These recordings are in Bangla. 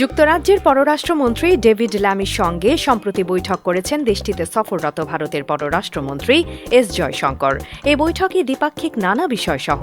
যুক্তরাজ্যের পররাষ্ট্রমন্ত্রী ডেভিড ল্যামির সঙ্গে সম্প্রতি বৈঠক করেছেন দেশটিতে সফররত ভারতের পররাষ্ট্রমন্ত্রী এস জয়শঙ্কর। এই বৈঠকে দ্বিপাক্ষিক নানা বিষয়সহ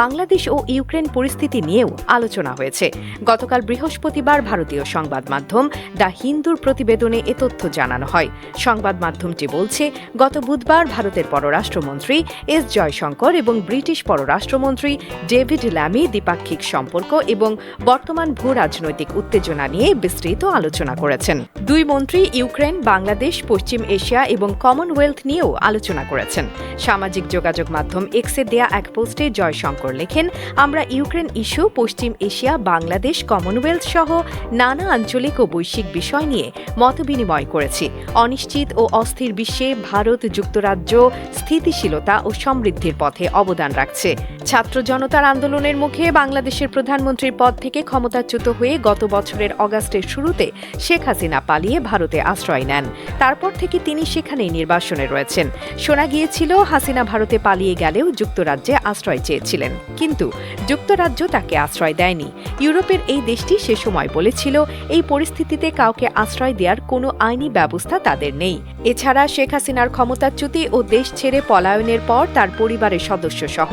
বাংলাদেশ ও ইউক্রেন পরিস্থিতি নিয়েও আলোচনা হয়েছে। গতকাল বৃহস্পতিবার ভারতীয় সংবাদ মাধ্যম দ্য হিন্দুর প্রতিবেদনে এ তথ্য জানানো হয়। সংবাদ মাধ্যমটি বলছে, গত বুধবার ভারতের পররাষ্ট্রমন্ত্রী এস জয়শঙ্কর এবং ব্রিটিশ পররাষ্ট্রমন্ত্রী ডেভিড ল্যামি দ্বিপাক্ষিক সম্পর্ক এবং বর্তমান ভূ রাজনৈতিক উত্তেজনা নিয়ে বিস্তৃত আলোচনা করেছেন। দুই মন্ত্রী ইউক্রেন, বাংলাদেশ, পশ্চিম এশিয়া এবং কমনওয়েলথ নিয়েও আলোচনা করেছেন। সামাজিক যোগাযোগ মাধ্যম এক্সে দেয়া এক পোস্টে জয়শঙ্কর লেখেন, আমরা ইউক্রেন ইস্যু, পশ্চিম এশিয়া, বাংলাদেশ, কমনওয়েলথ সহ নানা আঞ্চলিক ও বৈশ্বিক বিষয় নিয়ে মতবিনিময় করেছি। অনিশ্চিত ও অস্থির বিশ্বে ভারত যুক্তরাজ্য স্থিতিশীলতা ও সমৃদ্ধির পথে অবদান রাখছে। ছাত্র জনতার আন্দোলনের মুখে বাংলাদেশের প্রধানমন্ত্রীর পদ থেকে ক্ষমতাচ্যুত হয়ে গত বছরের অগাস্টের শুরুতে শেখ হাসিনা পালিয়ে ভারতে আশ্রয় নেন। তারপর থেকে তিনি সেখানেই নির্বাসনে রয়েছেন। শোনা গিয়েছিল, হাসিনা ভারতে পালিয়ে গেলেও যুক্তরাজ্যে আশ্রয় চেয়েছিলেন। কিন্তু যুক্তরাজ্য তাকে আশ্রয় দেয়নি। ইউরোপের এই দেশটি সে সময় বলেছিল, এই পরিস্থিতিতে কাউকে আশ্রয় দেওয়ার কোনো আইনি ব্যবস্থা তাদের নেই। এছাড়া শেখ হাসিনার ক্ষমতাচ্যুতি ও দেশ ছেড়ে পলায়নের পর তার পরিবারের সদস্য সহ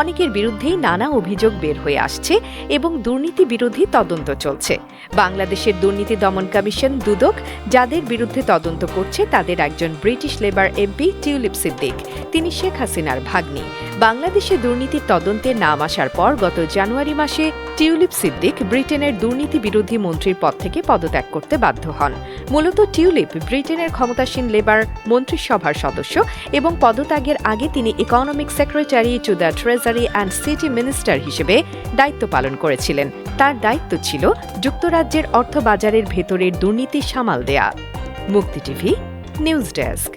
অনেকের বিরুদ্ধেই নানা অভিযোগ বের হয়ে আসছে এবং দুর্নীতি বিরোধী তদন্ত চলছে। বাংলাদেশের দুর্নীতি দমন কমিশন, দুদক, যাদের বিরুদ্ধে তদন্ত করছে তাদের একজন British Labour MP Tulip Siddiq. তিনি শেখ হাসিনার ভাগ্নি। বাংলাদেশে দুর্নীতির তদন্তে নাম আসার পর গত জানুয়ারি মাসে টিউলিপ সিদ্দিক ব্রিটেনের দুর্নীতি বিরোধী মন্ত্রীর পদ থেকে পদত্যাগ করতে বাধ্য হন। মূলত টিউলিপ ব্রিটেনের ক্ষমতাসীন লেবার মন্ত্রিসভার সদস্য এবং পদত্যাগের আগে তিনি economic secretary to the treasury and city minister হিসেবে দায়িত্ব পালন করেছিলেন। তার দায়িত্ব ছিল যুক্তরাজ্যের অর্থবাজারের ভেতরের দুর্নীতি সামাল দেয়া। মুক্তি টিভি, নিউজ ডেস্ক।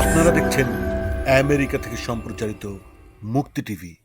আপনারা দেখছেন আমেরিকা থেকে সম্প্রচারিত মুক্তি টিভি।